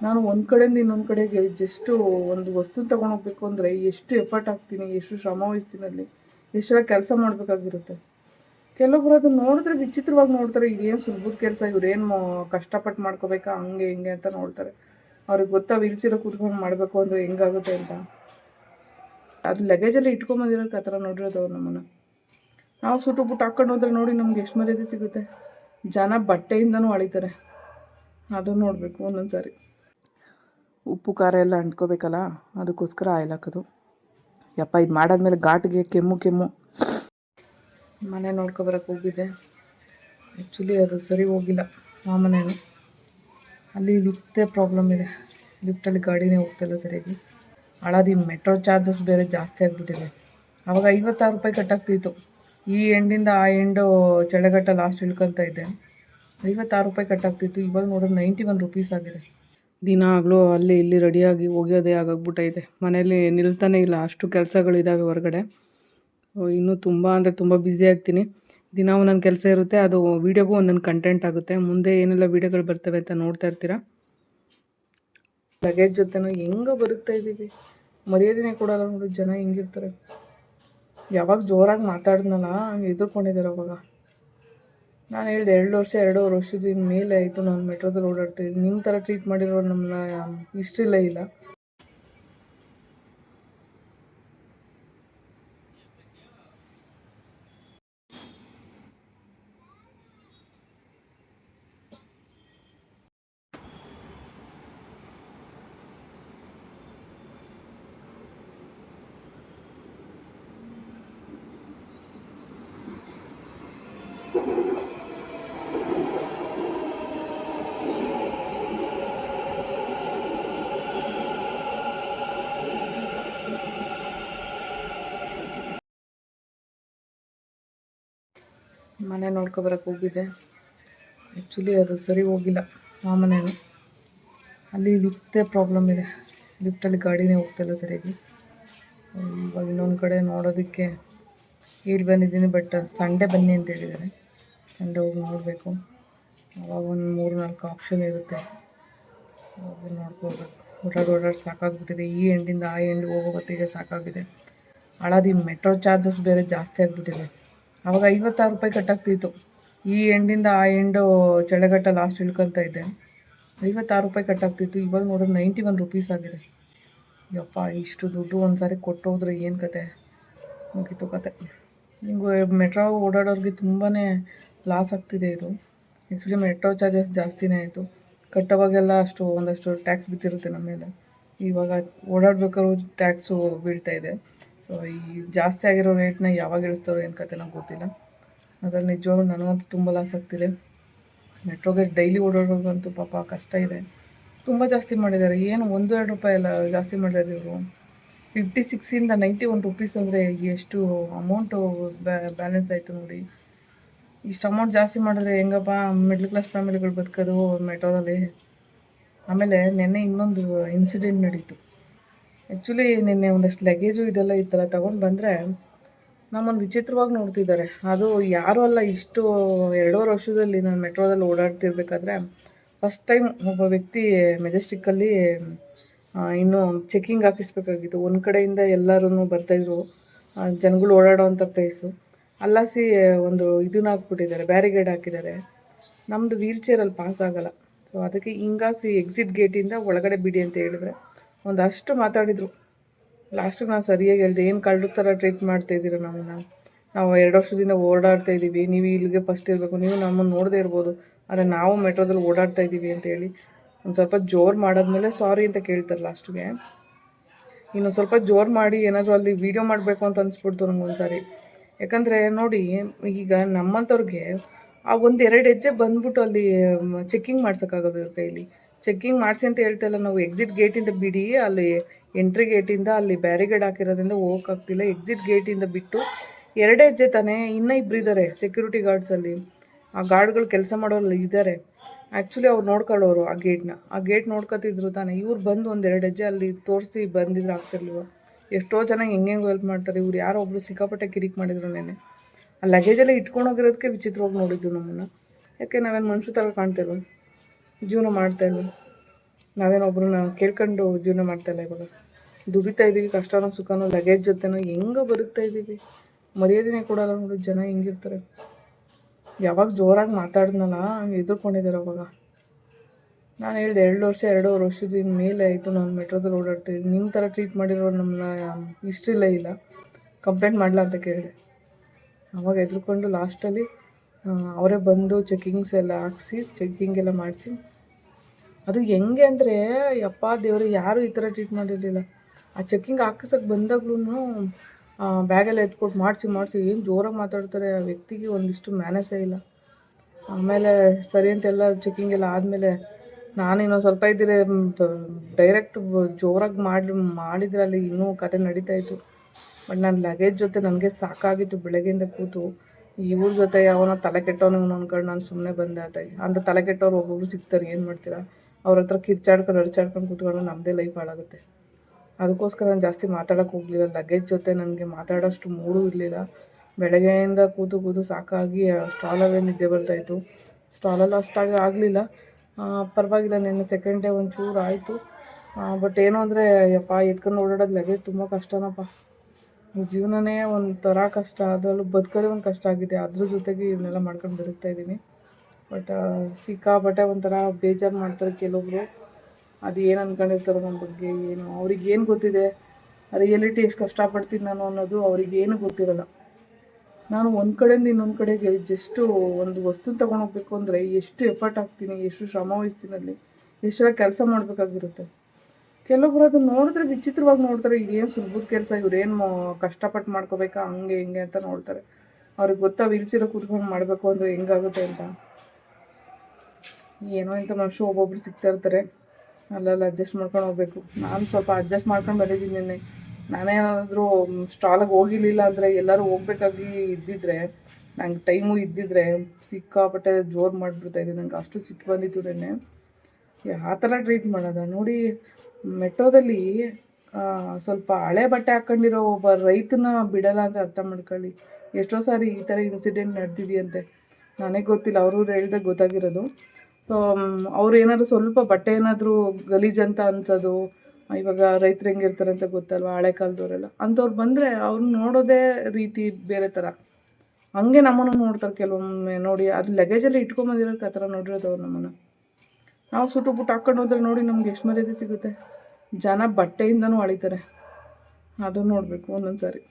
ನಾನು ಒಂದು ಕಡೆಯಿಂದ ಇನ್ನೊಂದು ಕಡೆಗೆ ಜಸ್ಟು ಒಂದು ವಸ್ತು ತೊಗೊಂಡೋಗ್ಬೇಕು ಅಂದರೆ ಎಷ್ಟು ಎಫರ್ಟ್ ಹಾಕ್ತೀನಿ, ಎಷ್ಟು ಶ್ರಮ ವಹಿಸ್ತೀನಿ ಅಲ್ಲಿ, ಎಷ್ಟರ ಕೆಲಸ ಮಾಡಬೇಕಾಗಿರುತ್ತೆ. ಕೆಲವೊಬ್ರು ಅದನ್ನು ನೋಡಿದ್ರೆ ವಿಚಿತ್ರವಾಗಿ ನೋಡ್ತಾರೆ ಇದೇನು ಸುಲಭದ ಕೆಲಸ ಇವ್ರೇನು ಕಷ್ಟಪಟ್ಟು ಮಾಡ್ಕೋಬೇಕಾ, ಹಂಗೆ ಹಿಂಗೆ ಅಂತ ನೋಡ್ತಾರೆ. ಅವ್ರಿಗೆ ಗೊತ್ತಾ ವೀಲ್ಚೇರ ಕೂತ್ಕೊಂಡು ಮಾಡಬೇಕು ಅಂದರೆ ಹೆಂಗಾಗುತ್ತೆ ಅಂತ. ಅದು ಲಗೇಜಲ್ಲಿ ಇಟ್ಕೊಂಬಂದಿರೋಕ್ಕೆ ಆ ಥರ ನೋಡಿರೋದು ಅವ್ರು ನಮ್ಮನ್ನು. ನಾವು ಸುಟ್ಟು ಬುಟ್ಟು ಹಾಕ್ಕೊಂಡು ಹೋದ್ರೆ ನೋಡಿ ನಮ್ಗೆ ಎಷ್ಟು ಮರ್ಯಾದೆ ಸಿಗುತ್ತೆ. ಜನ ಬಟ್ಟೆಯಿಂದನೂ ಅಳಿತಾರೆ. ಅದು ನೋಡಬೇಕು ಒಂದೊಂದು ಸಾರಿ ಉಪ್ಪು, ಖಾರ ಎಲ್ಲ ಅಂಟ್ಕೋಬೇಕಲ್ಲ, ಅದಕ್ಕೋಸ್ಕರ ಆಯಿಲ್ ಹಾಕೋದು. ಯಪ್ಪ, ಇದು ಮಾಡಾದ್ಮೇಲೆ ಘಾಟಿಗೆ ಕೆಮ್ಮು ಕೆಮ್ಮು. ಮನೆ ನೋಡ್ಕೊಬರಕ್ಕೆ ಹೋಗಿದ್ದೆ. ಆ್ಯಕ್ಚುಲಿ ಅದು ಸರಿ ಹೋಗಿಲ್ಲ, ಆ ಮನೇನು. ಅಲ್ಲಿ ಲಿಫ್ಟೇ ಪ್ರಾಬ್ಲಮ್ ಇದೆ. ಲಿಫ್ಟಲ್ಲಿ ಗಾಡಿನೇ ಹೋಗ್ತಿಲ್ಲ ಸರಿಯಾಗಿ. ಹಳದಿ ಮೆಟ್ರೋ ಚಾರ್ಜಸ್ ಬೇರೆ ಜಾಸ್ತಿ ಆಗಿಬಿಟ್ಟಿದೆ. ಆವಾಗ ಐವತ್ತಾರು ರೂಪಾಯಿ ಕಟ್ಟಾಗ್ತಿತ್ತು. ಈ ಎಂಡಿಂದ ಆ ಎಂಡು ಚಳಿಘಟ್ಟ ಲಾಸ್ಟ್ ಇಳ್ಕೊತ ಇದ್ದೆ. ಐವತ್ತಾರು ರೂಪಾಯಿ ಕಟ್ಟಾಗ್ತಿತ್ತು. ಇವಾಗ ನೋಡಿದ್ರೆ ನೈಂಟಿ ಒನ್ ರುಪೀಸ್ ಆಗಿದೆ. ದಿನಾಗಲೂ ಅಲ್ಲಿ ಇಲ್ಲಿ ರೆಡಿಯಾಗಿ ಹೋಗೋದೇ ಆಗೋಗ್ಬಿಟ್ಟೈತೆ. ಮನೇಲಿ ನಿಲ್ತಾನೆ ಇಲ್ಲ, ಅಷ್ಟು ಕೆಲಸಗಳಿದ್ದಾವೆ ಹೊರಗಡೆ. ಇನ್ನೂ ತುಂಬ ಅಂದರೆ ತುಂಬ ಬ್ಯುಸಿ ಆಗ್ತೀನಿ. ದಿನ ಒಂದೊಂದು ಕೆಲಸ ಇರುತ್ತೆ, ಅದು ವೀಡಿಯೋಗೂ ಒಂದೊಂದು ಕಂಟೆಂಟ್ ಆಗುತ್ತೆ. ಮುಂದೆ ಏನೆಲ್ಲ ವೀಡಿಯೋಗಳು ಬರ್ತವೆ ಅಂತ ನೋಡ್ತಾ ಇರ್ತೀರಾ? ಲಗೇಜ್ ಜೊತೆನೂ ಹೆಂಗೋ ಬದುಕ್ತಾ ಇದ್ದೀವಿ. ಮರ್ಯಾದೆನೇ ಕೊಡಲ್ಲ ನೋಡಿ ಜನ ಹೆಂಗಿರ್ತಾರೆ. ಯಾವಾಗ ಜೋರಾಗಿ ಮಾತಾಡಿದ್ನಲ್ಲ ಎದುರ್ಕೊಂಡಿದ್ದಾರೆ ಅವಾಗ. ನಾನು ಹೇಳಿದೆ ಎರಡು ವರ್ಷ, ಎರಡೂವರೆ ವರ್ಷದ ಮೇಲೆ ಆಯಿತು ನಾನು ಮೆಟ್ರೋದಲ್ಲಿ ಓಡಾಡ್ತೀನಿ ನಿಮ್ಮ ಥರ ಟ್ರೀಟ್ ಮಾಡಿರೋ ನಮ್ಮನ್ನ ಇಷ್ಟಿಲ್ಲ ಇಲ್ಲ. ಮನೆ ನೋಡ್ಕೊಬರಕ್ಕೆ ಹೋಗಿದ್ದೆ. ಆ್ಯಕ್ಚುಲಿ ಅದು ಸರಿ ಹೋಗಿಲ್ಲ ಆ ಮನೇನು ಅಲ್ಲಿ ಲಿಫ್ಟೇ ಪ್ರಾಬ್ಲಮ್ ಇದೆ. ಲಿಫ್ಟಲ್ಲಿ ಗಾಡಿನೇ ಹೋಗ್ತಾಯಿಲ್ಲ ಸರಿಯಾಗಿ. ಇವಾಗ ಇನ್ನೊಂದು ಕಡೆ ನೋಡೋದಕ್ಕೆ ಹೇಳಿ ಬಂದಿದ್ದೀನಿ ಬಟ್ ಸಂಡೇ ಬನ್ನಿ ಅಂತ ಹೇಳಿದ್ದಾರೆ. ಸಂಡೇ ಹೋಗಿ ನೋಡಬೇಕು. ಅವಾಗ ಒಂದು ಮೂರು ನಾಲ್ಕು ಆಪ್ಷನ್ ಇರುತ್ತೆ. ಹೋಗಿ ನೋಡ್ಕೋಬೇಕು. ಓಡಾಡಿ ಓಡಾಡಿ ಸಾಕಾಗ್ಬಿಟ್ಟಿದೆ. ಈ ಎಂಡಿಂದ ಆ ಎಂಡ್ ಹೋಗೋ ಹೊತ್ತಿಗೆ ಸಾಕಾಗಿದೆ. ಹಳದಿ ಮೆಟ್ರೋ ಚಾರ್ಜಸ್ ಬೇರೆ ಜಾಸ್ತಿ ಆಗಿಬಿಟ್ಟಿದೆ. ಆವಾಗ ಐವತ್ತಾರು ರೂಪಾಯಿ ಕಟ್ಟಾಗ್ತಿತ್ತು. ಈ ಎಂಡಿಂದ ಆ ಎಂಡು ಚಳಿಘಟ್ಟ ಲಾಸ್ಟ್ ಇಳ್ಕೊತ ಇದ್ದೆ. ಐವತ್ತಾರು ರೂಪಾಯಿ ಕಟ್ಟಾಗ್ತಿತ್ತು. ಇವಾಗ ನೋಡಿದ್ರೆ ನೈಂಟಿ ಒನ್ ರುಪೀಸ್ ಆಗಿದೆ. ಯಪ್ಪ, ಇಷ್ಟು ದುಡ್ಡು ಒಂದು ಸಾರಿ ಕೊಟ್ಟು ಹೋದ್ರೆ ಏನು ಕತೆ? ಮುಗೀತು ಕತೆ. ಹಿಂಗೆ ಮೆಟ್ರೋ ಓಡಾಡೋರಿಗೆ ತುಂಬಾ ಲಾಸ್ ಆಗ್ತಿದೆ ಇದು. ಆ್ಯಕ್ಚುಲಿ ಮೆಟ್ರೋ ಚಾರ್ಜಸ್ ಜಾಸ್ತಿನೇ ಆಯಿತು. ಕಟ್ಟೋವಾಗೆಲ್ಲ ಅಷ್ಟು, ಒಂದಷ್ಟು ಟ್ಯಾಕ್ಸ್ ಬಿದ್ದಿರುತ್ತೆ ನಮ್ಮ ಮೇಲೆ. ಇವಾಗ ಓಡಾಡ್ಬೇಕಾದ್ರೂ ಟ್ಯಾಕ್ಸು ಬೀಳ್ತಾಯಿದೆ ಸೊ ಈ ಜಾಸ್ತಿ ಆಗಿರೋ ರೇಟ್ನ ಯಾವಾಗ ಇಳಿಸ್ತಾರೋ ಏನು ಕತೆ ನಂಗೆ ಗೊತ್ತಿಲ್ಲ. ಅದ್ರಲ್ಲಿ ನಿಜವಾಗ್ಲೂ ನನಗಂತೂ ತುಂಬ ಲಾಸ್ ಆಗ್ತಿದೆ. ಮೆಟ್ರೋಗೆ ಡೈಲಿ ಓಡಾಡೋದಂತೂ ಪಾಪ ಕಷ್ಟ ಇದೆ. ತುಂಬ ಜಾಸ್ತಿ ಮಾಡಿದ್ದಾರೆ. ಏನು ಒಂದು, ಎರಡು ರೂಪಾಯಿ ಎಲ್ಲ ಜಾಸ್ತಿ ಮಾಡಿರೋದು. ಇವರು ಫಿಫ್ಟಿ ಸಿಕ್ಸಿಂದ ನೈಂಟಿ ಒನ್ ರುಪೀಸ್ ಅಂದರೆ ಎಷ್ಟು ಅಮೌಂಟು ಬ್ಯಾಲೆನ್ಸ್ ಆಯಿತು ನೋಡಿ. ಇಷ್ಟು ಅಮೌಂಟ್ ಜಾಸ್ತಿ ಮಾಡಿದ್ರೆ ಹೆಂಗಪ್ಪ ಮಿಡ್ಲ್ ಕ್ಲಾಸ್ ಫ್ಯಾಮಿಲಿಗಳು ಬದುಕೋದು ಮೆಟ್ರೋದಲ್ಲಿ ಆಮೇಲೆ ನಿನ್ನೆ ಇನ್ನೊಂದು ಇನ್ಸಿಡೆಂಟ್ ನಡೀತು. ಆ್ಯಕ್ಚುಲಿ ನಿನ್ನೆ ಒಂದಷ್ಟು ಲಗೇಜು ಇದೆಲ್ಲ ಈ ಥರ ತೊಗೊಂಡು ಬಂದರೆ ನಮ್ಮನ್ನು ವಿಚಿತ್ರವಾಗಿ ನೋಡ್ತಿದ್ದಾರೆ. ಅದು ಯಾರೂ ಅಲ್ಲ, ಇಷ್ಟು ಎರಡೂವರೆ ವರ್ಷದಲ್ಲಿ ನಾನು ಮೆಟ್ರೋದಲ್ಲಿ ಓಡಾಡ್ತಿರ್ಬೇಕಾದ್ರೆ ಫಸ್ಟ್ ಟೈಮ್ ಒಬ್ಬ ವ್ಯಕ್ತಿ ಮೆಜೆಸ್ಟಿಕ್ಕಲ್ಲಿ ಇನ್ನೂ ಚೆಕ್ಕಿಂಗ್ ಹಾಕಿಸ್ಬೇಕಾಗಿತ್ತು. ಒಂದು ಕಡೆಯಿಂದ ಎಲ್ಲರೂ ಬರ್ತಾಯಿದ್ರು ಜನಗಳು ಓಡಾಡೋವಂಥ ಪ್ಲೇಸು ಅಲ್ಲಾಸಿ ಒಂದು ಇದನ್ನ ಹಾಕ್ಬಿಟ್ಟಿದ್ದಾರೆ ಬ್ಯಾರಿಗೇಡ್ ಹಾಕಿದ್ದಾರೆ. ನಮ್ಮದು ವೀಲ್ ಚೇರಲ್ಲಿ ಪಾಸ್ ಆಗೋಲ್ಲ. ಸೊ ಅದಕ್ಕೆ ಹಿಂಗಾಸಿ ಎಕ್ಸಿಟ್ ಗೇಟಿಂದ ಒಳಗಡೆ ಬಿಡಿ ಅಂತ ಹೇಳಿದ್ರೆ ಒಂದಷ್ಟು ಮಾತಾಡಿದರು. ಲಾಸ್ಟಿಗೆ ನಾನು ಸರಿಯಾಗಿ ಹೇಳಿದೆ, ಏನು ಕಳ್ಳರ ಥರ ಟ್ರೀಟ್ ಮಾಡ್ತಾಯಿದ್ದೀರ ನಮ್ಮನ್ನ? ನಾವು ಎರಡು ವರ್ಷದಿಂದ ಓಡಾಡ್ತಾ ಇದ್ದೀವಿ, ನೀವು ಇಲ್ಲಿಗೆ ಫಸ್ಟ್ ಇರಬೇಕು, ನೀವು ನಮ್ಮನ್ನು ನೋಡದೇ ಇರ್ಬೋದು, ಆದರೆ ನಾವು ಮೆಟ್ರೋದಲ್ಲಿ ಓಡಾಡ್ತಾ ಇದ್ದೀವಿ ಅಂತೇಳಿ ಒಂದು ಸ್ವಲ್ಪ ಜೋರು ಮಾಡಾದ್ಮೇಲೆ ಸಾರಿ ಅಂತ ಕೇಳ್ತಾರೆ ಲಾಸ್ಟಿಗೆ ಇನ್ನು ಸ್ವಲ್ಪ ಜೋರು ಮಾಡಿ ಏನಾದರೂ ಅಲ್ಲಿ ವೀಡಿಯೋ ಮಾಡಬೇಕು ಅಂತ ಅನಿಸ್ಬಿಡ್ತು ನಂಗೆ ಒಂದ್ಸಾರಿ. ಯಾಕಂದರೆ ನೋಡಿ, ಈಗ ನಮ್ಮಂಥವ್ರಿಗೆ ಆ ಒಂದು ಎರಡು ಹೆಜ್ಜೆ ಬಂದ್ಬಿಟ್ಟು ಅಲ್ಲಿ ಚೆಕ್ಕಿಂಗ್ ಮಾಡ್ಸೋಕ್ಕಾಗಲ್ಲ ಇವ್ರ ಕೈಲಿ. ಚೆಕ್ಕಿಂಗ್ ಮಾಡಿಸಿ ಅಂತ ಹೇಳ್ತಾಯಿಲ್ಲ ನಾವು ಎಕ್ಸಿಟ್ ಗೇಟಿಂದ ಬಿಡಿ, ಅಲ್ಲಿ ಎಂಟ್ರಿ ಗೇಟಿಂದ ಅಲ್ಲಿ ಬ್ಯಾರಿಗೇಡ್ ಹಾಕಿರೋದ್ರಿಂದ ಹೋಗೋಕ್ಕಾಗ್ತಿಲ್ಲ ಎಕ್ಸಿಟ್ ಗೇಟಿಂದ ಬಿಟ್ಟು ಎರಡೇ ಹೆಜ್ಜೆ ತಾನೇ ಇನ್ನೂ ಇಬ್ಬರು ಇದ್ದಾರೆ ಸೆಕ್ಯೂರಿಟಿ ಗಾರ್ಡ್ಸಲ್ಲಿ ಆ ಗಾರ್ಡ್ಗಳು ಕೆಲಸ ಮಾಡೋರು ಇದ್ದಾರೆ ಆ್ಯಕ್ಚುಲಿ ಅವ್ರು ನೋಡ್ಕೊಳ್ಳೋರು ಆ ಗೇಟ್ನ ಆ ಗೇಟ್ ನೋಡ್ಕೊತಿದ್ರು ತಾನೇ. ಇವ್ರು ಬಂದು ಒಂದು ಎರಡು ಹೆಜ್ಜೆ ಅಲ್ಲಿ ತೋರಿಸಿ ಬಂದಿದ್ರು ಆಗ್ತಿರ್ಲಿವ ಎಷ್ಟೋ ಜನ ಹೆಂಗೆಂಗೆ ಹೆಂಗೆ ಹೆಲ್ಪ್ ಮಾಡ್ತಾರೆ. ಇವ್ರು ಯಾರೋ ಒಬ್ಬರು ಸಿಕ್ಕಾಪಟ್ಟೆ ಕಿರಿಕ್ ಮಾಡಿದ್ರು ನೆನೆ. ಆ ಲಗೇಜೆಲ್ಲ ಇಟ್ಕೊಂಡು ಹೋಗಿರೋದಕ್ಕೆ ವಿಚಿತ್ರವಾಗಿ ನೋಡಿದ್ದು ನಮ್ಮನ್ನು. ಯಾಕೆ ನಾವೇನು ಮನುಷ್ಯ ಥರ ಕಾಣ್ತೇವೆ ಜೀವನ ಮಾಡ್ತಾಯಿದ್ದೆ ನಾವೇನೋ ಒಬ್ಬರನ್ನ ಕೇಳ್ಕೊಂಡು ಜೀವನ ಮಾಡ್ತಾಯಿಲ್ಲ ಇವಾಗ. ದುಡಿತಾ ಇದ್ದೀವಿ ಕಷ್ಟನೋ ಸುಖನೋ ಲಗೇಜ್ ಜೊತೆನೋ, ಹೆಂಗೋ ಬದುಕ್ತಾ ಇದ್ದೀವಿ ಮರ್ಯಾದೆನೇ ಕೊಡಲ್ಲ ನೋಡಿ, ಜನ ಹೆಂಗಿರ್ತಾರೆ. ಯಾವಾಗ ಜೋರಾಗಿ ಮಾತಾಡಿದ್ನಲ್ಲ ಎದುರ್ಕೊಂಡಿದ್ದಾರೆ ಅವಾಗ. ನಾನು ಹೇಳಿದೆ, ಎರಡು ವರ್ಷ, ಎರಡೂವರೆ ವರ್ಷದ ಮೇಲೆ ಆಯಿತು, ನಾನು ಮೆಟ್ರೋದಲ್ಲಿ ಓಡಾಡ್ತಿದ್ದೀನಿ ನಿಮ್ಮ ಥರ ಟ್ರೀಟ್ ಮಾಡಿರೋ ನಮ್ಮನ್ನ ಇಷ್ಟಿಲ್ಲ ಇಲ್ಲ. ಕಂಪ್ಲೇಂಟ್ ಮಾಡಲ ಅಂತ ಕೇಳಿದೆ. ಅವಾಗ ಹೆದ್ರ್ಕೊಂಡು ಲಾಸ್ಟಲ್ಲಿ ಅವರೇ ಬಂದು ಚೆಕಿಂಗ್ಸ್ ಎಲ್ಲ ಹಾಕ್ಸಿ ಚೆಕಿಂಗ್ ಎಲ್ಲ ಮಾಡಿಸಿ ಅದು ಹೆಂಗೆ ಅಂದರೆ, ಯಪ್ಪ ದೇವರು, ಯಾರೂ ಈ ಥರ ಟ್ರೀಟ್ ಮಾಡಿರಲಿಲ್ಲ. ಆ ಚೆಕ್ಕಿಂಗ್ ಹಾಕಿಸೋಕೆ ಬಂದಾಗ್ಲೂ ಬ್ಯಾಗೆಲ್ಲ ಎತ್ಕೊಟ್ಟು ಮಾಡಿಸಿ ಮಾಡಿಸಿ, ಏನು ಜೋರಾಗಿ ಮಾತಾಡ್ತಾರೆ, ಆ ವ್ಯಕ್ತಿಗೆ ಒಂದಿಷ್ಟು ಮ್ಯಾನೇಜೇ ಇಲ್ಲ. ಆಮೇಲೆ ಸರಿ ಅಂತೆಲ್ಲ ಚೆಕ್ಕಿಂಗ್ ಎಲ್ಲ ಆದಮೇಲೆ, ನಾನು ಇನ್ನೊಂದು ಸ್ವಲ್ಪ ಇದ್ದರೆ ಡೈರೆಕ್ಟ್ ಜೋರಾಗಿ ಮಾಡಿ ಮಾಡಿದರೆ ಅಲ್ಲಿ ಇನ್ನೂ ಕತೆ ನಡೀತಾ ಇತ್ತು. ಬಟ್ ನನ್ನ ಲಗೇಜ್ ಜೊತೆ ನನಗೆ ಸಾಕಾಗಿತ್ತು ಬೆಳಗ್ಗೆಯಿಂದ ಕೂತು. ಇವ್ರ ಜೊತೆ ಯಾವನೋ ತಲೆ ಕೆಟ್ಟವನು ಅನ್ಕೊಂಡು ನಾನು ಸುಮ್ಮನೆ ಬಂದೆ ಆತ ಅಂತ ತಲೆ ಕೆಟ್ಟವ್ರು ಒಬ್ಬೊಬ್ರು ಸಿಗ್ತಾರೆ, ಏನು ಮಾಡ್ತೀರಾ? ಅವ್ರ ಹತ್ರ ಕಿರ್ಚಾಡ್ಕೊಂಡು ಅರ್ಚಾಡ್ಕೊಂಡು ಕೂತ್ಕೊಂಡು ನಮ್ಮದೇ ಲೈಫ್ ಹಾಳಾಗುತ್ತೆ ಅದಕ್ಕೋಸ್ಕರ ನಾನು ಜಾಸ್ತಿ ಮಾತಾಡೋಕೆ ಹೋಗಲಿಲ್ಲ. ಲಗೇಜ್ ಜೊತೆ ನನಗೆ ಮಾತಾಡೋಷ್ಟು ಮೂಡೂ ಇರಲಿಲ್ಲ. ಬೆಳಗ್ಗೆಯಿಂದ ಕೂತು ಕೂತು ಸಾಕಾಗಿ ಸ್ಟಾಲಲ್ಲೇ ನಿದ್ದೆ ಬರ್ತಾಯಿತ್ತು ಸ್ಟಾಲಲ್ಲಿ ಅಷ್ಟಾಗಿ ಆಗಲಿಲ್ಲ. ಪರವಾಗಿಲ್ಲ, ನಿನ್ನೆ ಸೆಕೆಂಡ್ ಡೇ ಒಂಚೂರು ಆಯಿತು. ಬಟ್ ಏನು ಅಂದರೆ ಅಪ್ಪ ಎತ್ಕೊಂಡು ಓಡಾಡೋದು ಲಗೇಜ್ ತುಂಬ ಕಷ್ಟನಪ್ಪ. ಜೀವನನೇ ಒಂಥರ ಕಷ್ಟ. ಅದರಲ್ಲೂ ಬದುಕೋದೇ ಒಂದು ಕಷ್ಟ ಆಗಿದೆ. ಅದ್ರ ಜೊತೆಗೆ ಇವನ್ನೆಲ್ಲ ಮಾಡ್ಕೊಂಡು ಬದುಕ್ತಾ ಇದ್ದೀನಿ. ಬಟ್ ಸಿಕ್ಕಾಪಟ್ಟೆ ಒಂಥರ ಬೇಜಾರು ಮಾಡ್ತಾರೆ ಕೆಲವೊಬ್ರು ಅದು ಏನು ಅಂದ್ಕೊಂಡಿರ್ತಾರೋ ನಮ್ಮ ಬಗ್ಗೆ, ಏನು, ಅವ್ರಿಗೆ ಏನು ಗೊತ್ತಿದೆ? ರಿಯಲಿಟಿ ಎಷ್ಟು ಕಷ್ಟಪಡ್ತೀನಿ ನಾನು ಅನ್ನೋದು ಅವ್ರಿಗೆ ಏನು ಗೊತ್ತಿರಲ್ಲ. ನಾನು ಒಂದು ಕಡೆಯಿಂದ ಇನ್ನೊಂದು ಕಡೆಗೆ ಜಸ್ಟು ಒಂದು ವಸ್ತು ತೊಗೊಂಡೋಗ್ಬೇಕು ಅಂದರೆ ಎಷ್ಟು ಎಫರ್ಟ್ ಹಾಕ್ತೀನಿ, ಎಷ್ಟು ಶ್ರಮ ವಹಿಸ್ತೀನಿ ಅಲ್ಲಿ, ಎಷ್ಟರ ಕೆಲಸ ಮಾಡಬೇಕಾಗಿರುತ್ತೆ. ಕೆಲವೊಬ್ರು ಅದು ನೋಡಿದ್ರೆ ವಿಚಿತ್ರವಾಗಿ ನೋಡ್ತಾರೆ, ಇದೇನು ಸುಲಭದ ಕೆಲಸ, ಇವ್ರೇನು ಕಷ್ಟಪಟ್ಟು ಮಾಡ್ಕೋಬೇಕಾ, ಹಂಗೆ ಹಿಂಗೆ ಅಂತ ನೋಡ್ತಾರೆ. ಅವ್ರಿಗೆ ಗೊತ್ತಾ ವೀಲ್ಚೇರ ಕೂತ್ಕೊಂಡು ಮಾಡಬೇಕು ಅಂದರೆ ಹೆಂಗಾಗುತ್ತೆ ಅಂತ. ಏನೋ ಇಂಥ ಮನುಷ್ಯ ಒಬ್ಬೊಬ್ರು ಸಿಗ್ತಾ ಇರ್ತಾರೆ. ಅಲ್ಲೆಲ್ಲ ಅಡ್ಜಸ್ಟ್ ಮಾಡ್ಕೊಂಡು ಹೋಗ್ಬೇಕು. ನಾನು ಸ್ವಲ್ಪ ಅಡ್ಜಸ್ಟ್ ಮಾಡ್ಕೊಂಡು ಬಂದಿದ್ದೀನಿ ನಿನ್ನೆ. ನಾನೇನಾದರೂ ಸ್ಟಾಲಿಗೆ ಹೋಗಿರಲಿಲ್ಲ ಅಂದರೆ ಎಲ್ಲರೂ ಹೋಗ್ಬೇಕಾಗಿ ಇದ್ದಿದ್ರೆ, ನಂಗೆ ಟೈಮು ಇದ್ದಿದ್ರೆ ಸಿಕ್ಕಾಪಟ್ಟೆ ಜೋರು ಮಾಡಿಬಿಡ್ತಾಯಿದ್ದೆ ನಂಗೆ ಅಷ್ಟು ಸಿಟ್ಟು ಬಂದಿತ್ತು ನಿನ್ನೆ. ಯಾವ ಥರ ಟ್ರೀಟ್ ಮಾಡೋದ? ನೋಡಿ, ಮೆಟ್ರೋದಲ್ಲಿ ಸ್ವಲ್ಪ ಹಳೆ ಬಟ್ಟೆ ಹಾಕ್ಕೊಂಡಿರೋ ಒಬ್ಬ ರೈತನ ಬಿಡಲ್ಲ ಅಂತ ಅರ್ಥ ಮಾಡ್ಕೊಳ್ಳಿ. ಎಷ್ಟೋ ಸಾರಿ ಈ ಥರ ಇನ್ಸಿಡೆಂಟ್ ನಡೆದಿದೆಯಂತೆ. ನನಗೆ ಗೊತ್ತಿಲ್ಲ, ಅವರು ಹೇಳ್ದಾಗ ಗೊತ್ತಾಗಿರೋದು. ಸೊ ಅವ್ರು ಏನಾದರೂ ಸ್ವಲ್ಪ ಬಟ್ಟೆ ಏನಾದರೂ ಗಲೀಜಂತ ಅನ್ಸೋದು ಇವಾಗ ರೈತರು ಹೆಂಗಿರ್ತಾರೆ ಅಂತ ಗೊತ್ತಲ್ವ, ಹಳೆ ಕಾಲದವರೆಲ್ಲ? ಅಂಥವ್ರು ಬಂದರೆ ಅವ್ರನ್ನ ನೋಡೋದೇ ರೀತಿ ಬೇರೆ ಥರ ಹಂಗೆ ನಮ್ಮನ್ನು ನೋಡ್ತಾರೆ ಕೆಲವೊಮ್ಮೆ ನೋಡಿ, ಅದು ಲಗೇಜಲ್ಲಿ ಇಟ್ಕೊಂಬಂದಿರೋಕೆ ಆ ಥರ ನೋಡಿರೋದು ಅವ್ರು ನಮ್ಮನ್ನು. ನಾವು ಸುಟ್ಟು ಪುಟ್ಟು ಹಾಕ್ಕೊಂಡು ಹೋದ್ರೆ ನೋಡಿ ನಮ್ಗೆ ಎಷ್ಟು ಮರ್ಯಾದೆ ಸಿಗುತ್ತೆ. ಜನ ಬಟ್ಟೆಯಿಂದನೂ ಅಳಿತಾರೆ. ಅದು ನೋಡಬೇಕು ಒಂದೊಂದು ಸಾರಿ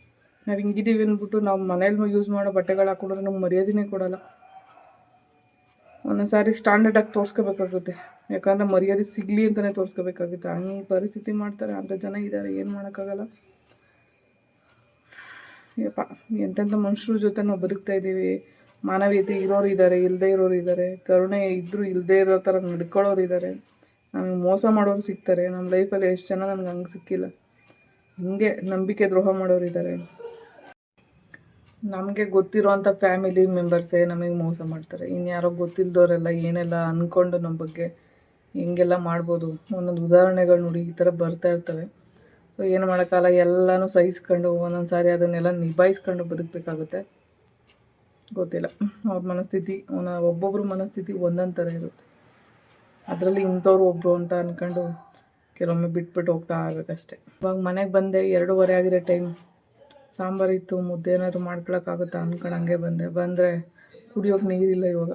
ನಾವು ಹಿಂಗಿದ್ದೀವಿ ಅಂದ್ಬಿಟ್ಟು ನಾವು ಮನೇಲಿ ಯೂಸ್ ಮಾಡೋ ಬಟ್ಟೆಗಳು ಹಾಕೊಂಡ್ರೆ ನಮ್ಗೆ ಮರ್ಯಾದೆನೇ ಕೊಡೋಲ್ಲ. ಒಂದೊಂದು ಸಾರಿ ಸ್ಟ್ಯಾಂಡರ್ಡಾಗಿ ತೋರಿಸ್ಕೋಬೇಕಾಗುತ್ತೆ. ಯಾಕಂದರೆ ಮರ್ಯಾದೆ ಸಿಗಲಿ ಅಂತಲೇ ತೋರಿಸ್ಕೋಬೇಕಾಗುತ್ತೆ. ಹಂಗೆ ಪರಿಸ್ಥಿತಿ ಮಾಡ್ತಾರೆ ಅಂಥ ಜನ ಇದ್ದಾರೆ ಏನು ಮಾಡೋಕ್ಕಾಗಲ್ಲ. ಯಪ್ಪ, ಎಂತೆಂಥ ಮನುಷ್ಯರ ಜೊತೆ ನಾವು ಬದುಕ್ತಾ ಇದ್ದೀವಿ. ಮಾನವೀಯತೆ ಇರೋರು ಇದ್ದಾರೆ ಇಲ್ಲದೇ ಇರೋರು ಇದ್ದಾರೆ ಕರುಣೆ ಇದ್ದರೂ ಇಲ್ಲದೇ ಇರೋ ಥರ ನಡ್ಕೊಳ್ಳೋರು ಇದ್ದಾರೆ ನಮಗೆ ಮೋಸ ಮಾಡೋರು ಸಿಗ್ತಾರೆ. ನಮ್ಮ ಲೈಫಲ್ಲಿ ಎಷ್ಟು ಜನ ನನಗೆ ಹಂಗೆ ಸಿಕ್ಕಿಲ್ಲ. ಹಿಂಗೆ ನಂಬಿಕೆ ದ್ರೋಹ ಮಾಡೋರು ಇದ್ದಾರೆ ನಮಗೆ ಗೊತ್ತಿರೋಂಥ ಫ್ಯಾಮಿಲಿ ಮೆಂಬರ್ಸೇ ನಮಗೆ ಮೋಸ ಮಾಡ್ತಾರೆ. ಇನ್ಯಾರೋ ಗೊತ್ತಿಲ್ಲದವರೆಲ್ಲ ಏನೆಲ್ಲ ಅಂದ್ಕೊಂಡು ನಮ್ಮ ಬಗ್ಗೆ ಹೆಂಗೆಲ್ಲ ಮಾಡ್ಬೋದು. ಒಂದೊಂದು ಉದಾಹರಣೆಗಳು ನೋಡಿ ಈ ಥರ ಬರ್ತಾ ಇರ್ತವೆ. ಸೊ ಏನು ಮಾಡೋಕ್ಕಲ್ಲ ಎಲ್ಲನೂ ಸಹಿಸ್ಕೊಂಡು ಒಂದೊಂದು ಸಾರಿ ಅದನ್ನೆಲ್ಲ ನಿಭಾಯಿಸ್ಕೊಂಡು ಬದುಕಬೇಕಾಗುತ್ತೆ. ಗೊತ್ತಿಲ್ಲ. ಅವ್ರ ಮನಸ್ಥಿತಿ ಒಬ್ಬೊಬ್ಬರ ಮನಸ್ಥಿತಿ ಒಂದೊಂದು ಥರ ಇರುತ್ತೆ. ಅದರಲ್ಲಿ ಇಂಥವ್ರು ಒಬ್ಬರು ಅಂತ ಅಂದ್ಕೊಂಡು ಕೆಲವೊಮ್ಮೆ ಬಿಟ್ಬಿಟ್ಟು ಹೋಗ್ತಾ ಇರಬೇಕಷ್ಟೆ ಇವಾಗ ಮನೆಗೆ ಬಂದೆ, ಎರಡೂವರೆ ಆಗಿರೋ ಟೈಮ್ ಸಾಂಬಾರು ಇತ್ತು ಮುದ್ದೆ ಏನಾದ್ರು ಮಾಡ್ಕೊಳಕ್ಕಾಗುತ್ತಾ ಹಂಗೆ ಬಂದೆ. ಬಂದರೆ ಕುಡಿಯೋಕೆ ನೀರಿಲ್ಲ ಇವಾಗ.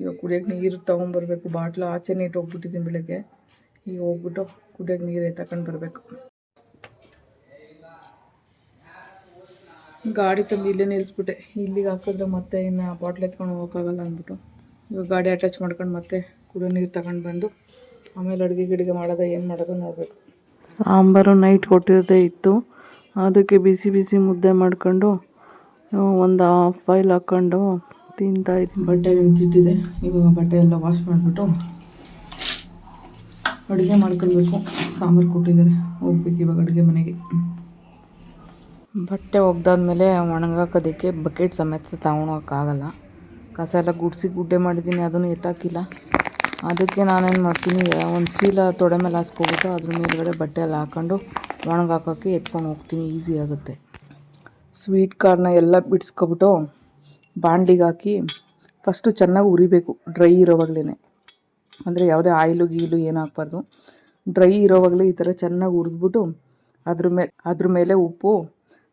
ಇವಾಗ ಕುಡಿಯೋಕೆ ನೀರು ತೊಗೊಂಬರ್ಬೇಕು. ಬಾಟ್ಲು ಆಚೆನೇ ಇಟ್ಟು ಬೆಳಗ್ಗೆ. ಈಗ ಹೋಗ್ಬಿಟ್ಟು ಕುಡಿಯೋಕೆ ನೀರೇ ತಗೊಂಡು ಬರಬೇಕು. ಗಾಡಿ ತಂದು ಇಲ್ಲೇ ನಿಲ್ಲಿಸ್ಬಿಟ್ಟೆ ಇಲ್ಲಿಗೆ ಹಾಕಿದ್ರೆ ಮತ್ತೆ ಇನ್ನು ಬಾಟ್ಲ್ ಎತ್ಕೊಂಡು ಹೋಗೋಕ್ಕಾಗಲ್ಲ ಅಂದ್ಬಿಟ್ಟು. ಇವಾಗ ಗಾಡಿ ಅಟ್ಯಾಚ್ ಮಾಡ್ಕೊಂಡು ಮತ್ತೆ ಕುಡಿಯೋ ನೀರು ತಗೊಂಡು ಬಂದು, ಆಮೇಲೆ ಅಡುಗೆ ಗಿಡಿಗೆ ಮಾಡೋದ ಏನು ಮಾಡೋದು ನೋಡಬೇಕು. ಸಾಂಬಾರು ನೈಟ್ ಕೊಟ್ಟಿರೋದೇ ಇತ್ತು. ಅದಕ್ಕೆ ಬಿಸಿ ಬಿಸಿ ಮುದ್ದೆ ಮಾಡ್ಕೊಂಡು ಒಂದು ಹಾಫ್ ಫೈಲ್ ಹಾಕ್ಕೊಂಡು ತಿಂತಾ ಇದ್ದೀನಿ. ಬಟ್ಟೆ ನೆಂಚಿಟ್ಟಿದೆ ಇವಾಗ ಬಟ್ಟೆ ಎಲ್ಲ ವಾಶ್ ಮಾಡಿಬಿಟ್ಟು ಅಡುಗೆ ಮಾಡ್ಕೊಳ್ಬೇಕು. ಸಾಂಬಾರು ಕೊಟ್ಟಿದ್ದಾರೆ. ಹೋಗ್ಬೇಕು ಇವಾಗ ಅಡುಗೆ ಮನೆಗೆ. ಬಟ್ಟೆ ಒಗ್ದಾದ್ಮೇಲೆ ಒಣಗಾಕೋದಕ್ಕೆ ಬಕೆಟ್ ಸಮೇತ ತಗೊಳಕ್ಕಾಗಲ್ಲ ಕಸ ಎಲ್ಲ ಗುಡಿಸಿ ಗುಡ್ಡೆ ಮಾಡಿದ್ದೀನಿ ಅದನ್ನು ಎತ್ತಾಕಿಲ್ಲ. ಅದಕ್ಕೆ ನಾನೇನು ಮಾಡ್ತೀನಿ, ಒಂದು ಚೀಲ ತೊಡೆ ಮೇಲೆ ಹಾಸ್ಕೊಬಿಟ್ಟು ಅದ್ರ ಮೇಲುಗಡೆ ಬಟ್ಟೆ ಎಲ್ಲ ಹಾಕ್ಕೊಂಡು ಒಣಗಾಕೋಕ್ಕೆ ಎತ್ಕೊಂಡು ಹೋಗ್ತೀನಿ, ಈಸಿ ಆಗುತ್ತೆ. ಸ್ವೀಟ್ ಕಾರ್ನ ಎಲ್ಲ ಬಿಡಿಸ್ಕೊಬಿಟ್ಟು ಬಾಂಡಿಗೆ ಹಾಕಿ ಫಸ್ಟು ಚೆನ್ನಾಗಿ ಉರಿಬೇಕು ಡ್ರೈ ಇರೋವಾಗಲೇ ಅಂದರೆ ಯಾವುದೇ ಆಯಿಲು ಗೀಲು ಏನು ಹಾಕ್ಬಾರ್ದು. ಡ್ರೈ ಇರೋವಾಗಲೇ ಈ ಥರ ಚೆನ್ನಾಗಿ ಹುರಿದ್ಬಿಟ್ಟು ಅದ್ರ ಮೇಲೆ ಅದ್ರ ಮೇಲೆ ಉಪ್ಪು,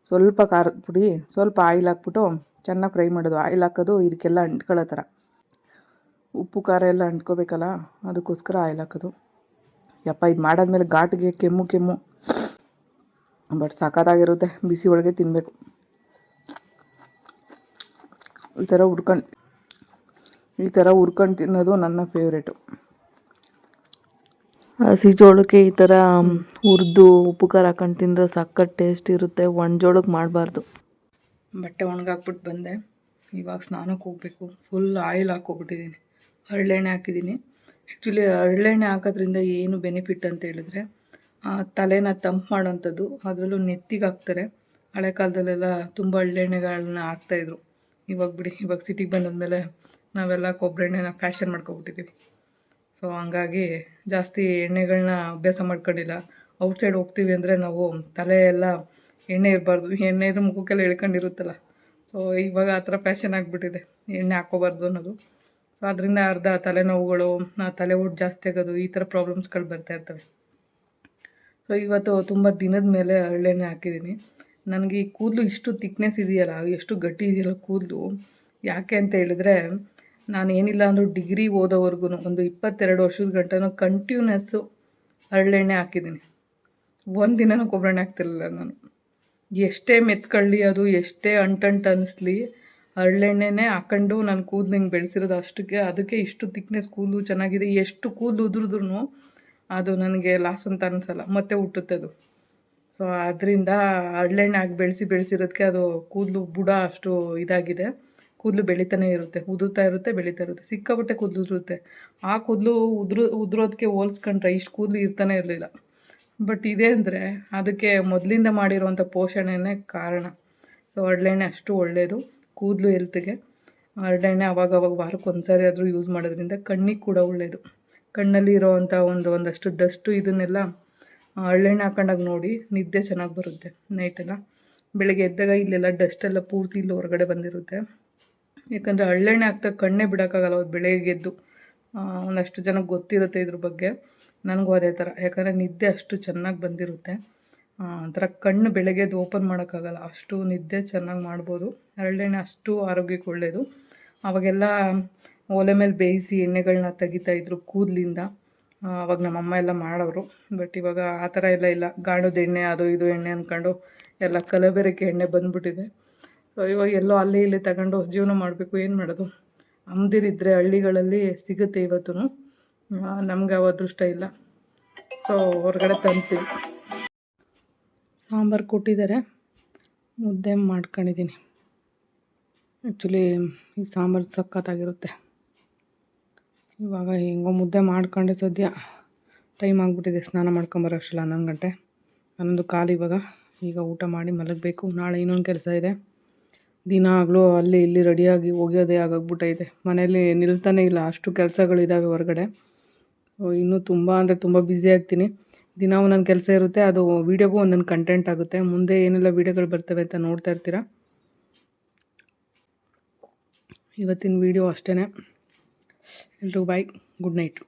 ಸ್ವಲ್ಪ ಖಾರದ ಪುಡಿ, ಸ್ವಲ್ಪ ಆಯಿಲ್ ಹಾಕ್ಬಿಟ್ಟು ಚೆನ್ನಾಗಿ ಫ್ರೈ ಮಾಡೋದು. ಆಯಿಲ್ ಹಾಕೋದು ಇದಕ್ಕೆಲ್ಲ ಅಂಟ್ಕೊಳ್ಳೋ ಥರ. ಉಪ್ಪು ಖಾರ ಎಲ್ಲ ಅಂಟ್ಕೋಬೇಕಲ್ಲ ಅದಕ್ಕೋಸ್ಕರ ಆಯಿಲ್ ಹಾಕೋದು. ಯಪ್ಪ ಇದು ಮಾಡಾದ್ಮೇಲೆ ಘಾಟಿಗೆ ಕೆಮ್ಮು ಕೆಮ್ಮು. ಬಟ್ ಸಖತ್ತಾಗಿರುತ್ತೆ ಬಿಸಿ ಒಳಗೆ ತಿನ್ನಬೇಕು ಈ ಥರ ಹುರ್ಕೊಂಡು ಈ ಥರ ಹುರ್ಕೊಂಡು ತಿನ್ನೋದು ನನ್ನ ಫೇವ್ರೇಟು ಹಸಿ ಜೋಳಕ್ಕೆ ಈ ಥರ ಹುರಿದು ಉಪ್ಪು ಖಾರ ಹಾಕೊಂಡು ತಿಂದರೆ ಸಖತ್ ಟೇಸ್ಟ್ ಇರುತ್ತೆ ಒಣ ಜೋಳಕ್ಕೆ ಮಾಡಬಾರ್ದು. ಬಟ್ಟೆ ಒಣಗಾಕ್ಬಿಟ್ಟು ಬಂದೆ. ಇವಾಗ ಸ್ನಾನಕ್ಕೆ ಹೋಗಬೇಕು ಫುಲ್ ಆಯಿಲ್ ಹಾಕ್ಕೊಬಿಟ್ಟಿದ್ದೀನಿ ಹರಳೆಣ್ಣೆ ಹಾಕಿದ್ದೀನಿ. ಆ್ಯಕ್ಚುಲಿ ಹರಳೆಣ್ಣೆ ಹಾಕೋದ್ರಿಂದ ಏನು ಬೆನಿಫಿಟ್ ಅಂತ ಹೇಳಿದ್ರೆ ತಲೆನ ತಂಪು ಮಾಡೋಂಥದ್ದು ಅದರಲ್ಲೂ ನೆತ್ತಿಗೆ ಹಾಕ್ತಾರೆ. ಹಳೆ ಕಾಲದಲ್ಲೆಲ್ಲ ತುಂಬ ಹರಳೆಣ್ಣೆಗಳನ್ನ ಹಾಕ್ತಾಯಿದ್ರು ಇವಾಗ ಬಿಡಿ, ಇವಾಗ ಸಿಟಿಗೆ ಬಂದಾದ್ಮೇಲೆ ನಾವೆಲ್ಲ ಕೊಬ್ಬರಿ ಎಣ್ಣೆನ ಫ್ಯಾಷನ್ ಮಾಡ್ಕೊಬಿಟ್ಟಿದ್ದೀವಿ ಸೊ ಹಂಗಾಗಿ ಜಾಸ್ತಿ ಎಣ್ಣೆಗಳನ್ನ ಅಭ್ಯಾಸ ಮಾಡ್ಕೊಂಡಿಲ್ಲ. ಔಟ್ಸೈಡ್ ಹೋಗ್ತೀವಿ ಅಂದರೆ ನಾವು ತಲೆ ಎಲ್ಲ ಎಣ್ಣೆ ಇರಬಾರ್ದು. ಎಣ್ಣೆ ಇದ್ರೆ ಮುಖಕ್ಕೆಲ್ಲ ಇಳ್ಕೊಂಡಿರುತ್ತಲ್ಲ. ಸೊ ಇವಾಗ ಆ ಥರ ಫ್ಯಾಷನ್ ಆಗಿಬಿಟ್ಟಿದೆ. ಎಣ್ಣೆ ಹಾಕ್ಕೋಬಾರ್ದು ಅನ್ನೋದು. ಅದರಿಂದ ಅರ್ಧ ತಲೆನೋವುಗಳು ತಲೆ ಊಟ ಜಾಸ್ತಿ ಆಗೋದು, ಈ ಥರ ಪ್ರಾಬ್ಲಮ್ಸ್ಗಳು ಬರ್ತಾ ಇರ್ತವೆ. ಸೊ ಇವತ್ತು ತುಂಬ ದಿನದ ಮೇಲೆ ಹರಳೆಣ್ಣೆ ಹಾಕಿದ್ದೀನಿ. ನನಗೆ ಈ ಕೂದಲು ಇಷ್ಟು ತಿಕ್ನೆಸ್ ಇದೆಯಲ್ಲ, ಎಷ್ಟು ಗಟ್ಟಿ ಇದೆಯಲ್ಲ ಕೂದಲು, ಯಾಕೆ ಅಂತ ಹೇಳಿದ್ರೆ, ನಾನು ಏನಿಲ್ಲ ಅಂದರೂ ಡಿಗ್ರಿ ಓದೋವರೆಗೂ ಒಂದು ಇಪ್ಪತ್ತೆರಡು ವರ್ಷದ ಗಂಟನೂ ಕಂಟಿನ್ಯೂಸ್ಸು ಹರಳೆಣ್ಣೆ ಹಾಕಿದ್ದೀನಿ. ಒಂದು ದಿನನೂ ಕೊಬ್ಬರಣ್ಣೆ ಹಾಕ್ತಿರ್ಲಿಲ್ಲ ನಾನು. ಎಷ್ಟೇ ಮೆತ್ಕೊಳ್ಳಿ ಅದು, ಎಷ್ಟೇ ಅಂಟಂಟು ಅನ್ನಿಸ್ಲಿ ಹರಳೆಣ್ಣೆನೇ ಹಾಕೊಂಡು ನಾನು ಕೂದಲು ಹಿಂಗೆ ಬೆಳೆಸಿರೋದು ಅಷ್ಟಕ್ಕೆ, ಅದಕ್ಕೆ ಇಷ್ಟು ತಿಕ್ನೆಸ್ ಕೂದಲು ಚೆನ್ನಾಗಿದೆ, ಎಷ್ಟು ಕೂದಲು ಉದುರಿದ್ರು ಅದು ನನಗೆ ಲಾಸ್ ಅಂತ ಅನಿಸಲ್ಲ, ಮತ್ತೆ ಹುಟ್ಟುತ್ತೆ ಅದು. ಸೊ ಅದರಿಂದ ಹರಳೆಣ್ಣೆ ಹಾಕಿ ಬೆಳೆಸಿ ಬೆಳೆಸಿರೋದಕ್ಕೆ ಅದು ಕೂದಲು ಬುಡ ಅಷ್ಟು ಇದಾಗಿದೆ. ಕೂದಲು ಬೆಳೀತಾನೆ ಇರುತ್ತೆ, ಉದುರ್ತಾ ಇರುತ್ತೆ, ಬೆಳೀತಾ ಇರುತ್ತೆ, ಸಿಕ್ಕಾಪಟ್ಟೆ ಕೂದಲು ಉದುರುತ್ತೆ. ಆ ಕೂದಲು ಉದುರು ಉದುರೋದಕ್ಕೆ ಹೋಲ್ಸ್ಕೊಂಡ್ರೆ ಇಷ್ಟು ಕೂದಲು ಇರ್ತಾನೆ ಇರಲಿಲ್ಲ. ಬಟ್ ಇದೇ ಅಂದರೆ ಅದಕ್ಕೆ ಮೊದಲಿಂದ ಮಾಡಿರುವಂಥ ಪೋಷಣೆನೇ ಕಾರಣ. ಸೊ ಹರಳೆಣ್ಣೆ ಅಷ್ಟು ಒಳ್ಳೆಯದು ಕೂದಲು ಹೆಲ್ತ್ಗೆ ಹರಳೆಣ್ಣೆ ಅವಾಗ ಅವಾಗ ವಾರಕ್ಕೆ ಒಂದು ಸಾರಿ ಆದರೂ ಯೂಸ್ ಮಾಡೋದ್ರಿಂದ ಕಣ್ಣಿಗೆ ಕೂಡ ಒಳ್ಳೆಯದು ಕಣ್ಣಲ್ಲಿ ಇರೋವಂಥ ಒಂದು ಒಂದಷ್ಟು ಡಸ್ಟು ಇದನ್ನೆಲ್ಲ ಹರಳೆಣ್ಣೆ ಹಾಕೊಂಡಾಗ ನೋಡಿ ನಿದ್ದೆ ಚೆನ್ನಾಗಿ ಬರುತ್ತೆ ನೈಟೆಲ್ಲ ಬೆಳಗ್ಗೆ ಎದ್ದಾಗ ಇಲ್ಲೆಲ್ಲ ಡಸ್ಟೆಲ್ಲ ಪೂರ್ತಿ ಇಲ್ಲಿ ಹೊರಗಡೆ ಬಂದಿರುತ್ತೆ. ಯಾಕಂದರೆ ಹಳ್ಳೆಣ್ಣೆ ಹಾಕ್ದಾಗ ಕಣ್ಣೇ ಬಿಡೋಕ್ಕಾಗಲ್ಲ ಅವ್ರು ಬೆಳಗ್ಗೆ ಎದ್ದು. ಒಂದಷ್ಟು ಜನಕ್ಕೆ ಗೊತ್ತಿರುತ್ತೆ ಇದ್ರ ಬಗ್ಗೆ. ನನಗೂ ಅದೇ ಥರ ಯಾಕಂದರೆ ನಿದ್ದೆ ಅಷ್ಟು ಚೆನ್ನಾಗಿ ಬಂದಿರುತ್ತೆ. ಒಂಥರ ಕಣ್ಣು ಬೆಳಗ್ಗೆದ್ದು ಓಪನ್ ಮಾಡೋಕ್ಕಾಗಲ್ಲ. ಅಷ್ಟು ನಿದ್ದೆ ಚೆನ್ನಾಗಿ ಮಾಡ್ಬೋದು. ಹರಳೆಣ್ಣೆ ಅಷ್ಟು ಆರೋಗ್ಯಕ್ಕೆ ಒಳ್ಳೆಯದು ಅವಾಗೆಲ್ಲ ಒಲೆ ಮೇಲೆ ಬೇಯಿಸಿ ಎಣ್ಣೆಗಳನ್ನ ತೆಗಿತಾ ಇದ್ರು ಕೂದಲಿಂದ. ಅವಾಗ ನಮ್ಮಮ್ಮ ಎಲ್ಲ ಮಾಡೋರು. ಬಟ್ ಇವಾಗ ಆ ಥರ ಎಲ್ಲ ಇಲ್ಲ. ಗಾಣದ ಎಣ್ಣೆ, ಅದು ಇದು ಎಣ್ಣೆ ಅಂದ್ಕೊಂಡು ಎಲ್ಲ ಕಲಬೆರಕೆ ಎಣ್ಣೆ ಬಂದ್ಬಿಟ್ಟಿದೆ. ಸೊ ಇವಾಗ ಎಲ್ಲೋ ಅಲ್ಲಿ ಇಲ್ಲಿ ತಗೊಂಡು ಜೀವನ ಮಾಡಬೇಕು. ಏನು ಮಾಡೋದು? ಅಮ್ದಿರಿದ್ರೆ ಹಳ್ಳಿಗಳಲ್ಲಿ ಸಿಗುತ್ತೆ ಇವತ್ತು ನಮ್ಗೆ ಅವ ಅದೃಷ್ಟ ಇಲ್ಲ. ಸೊ ಹೊರಗಡೆ ತಂತೀವಿ ಸಾಂಬಾರು ಕೊಟ್ಟಿದ್ದಾರೆ. ಮುದ್ದೆ ಮಾಡ್ಕೊಂಡಿದ್ದೀನಿ. ಆ್ಯಕ್ಚುಲಿ ಈ ಸಾಂಬಾರು ಸಖತ್ತಾಗಿರುತ್ತೆ. ಇವಾಗ ಹೆಂಗೋ ಮುದ್ದೆ ಮಾಡ್ಕೊಂಡೆ ಸದ್ಯ. ಟೈಮ್ ಆಗಿಬಿಟ್ಟಿದೆ ಸ್ನಾನ ಮಾಡ್ಕೊಂಬರೋ ಅಷ್ಟಲ್ಲ ಹನ್ನೊಂದು ಗಂಟೆ. ಹನ್ನೊಂದು ಕಾಲು ಇವಾಗ. ಈಗ ಊಟ ಮಾಡಿ ಮಲಗಬೇಕು. ನಾಳೆ ಇನ್ನೊಂದು ಕೆಲಸ ಇದೆ. ದಿನ ಆಗಲೂ ಅಲ್ಲಿ ಇಲ್ಲಿ ರೆಡಿಯಾಗಿ ಹೋಗೋದೇ ಆಗೋಗ್ಬಿಟ್ಟೈತೆ. ಮನೇಲಿ ನಿಲ್ತಾನೆ ಇಲ್ಲ. ಅಷ್ಟು ಕೆಲಸಗಳಿದ್ದಾವೆ ಹೊರಗಡೆ. ಇನ್ನೂ ತುಂಬ ಅಂದರೆ ತುಂಬ ಬ್ಯುಸಿ ಆಗ್ತೀನಿ. ದಿನ ಒಂದೊಂದು ಕೆಲಸ ಇರುತ್ತೆ, ಅದು ವೀಡಿಯೋಗೂ ಒಂದೊಂದು ಕಂಟೆಂಟ್ ಆಗುತ್ತೆ. ಮುಂದೆ ಏನೆಲ್ಲ ವೀಡಿಯೋಗಳು ಬರ್ತವೆ ಅಂತ ನೋಡ್ತಾ ಇರ್ತೀರ? ಇವತ್ತಿನ ವೀಡಿಯೋ ಅಷ್ಟೇ ಎಲ್ರಿಗೂ ಬಾಯ್ ಗುಡ್ ನೈಟ್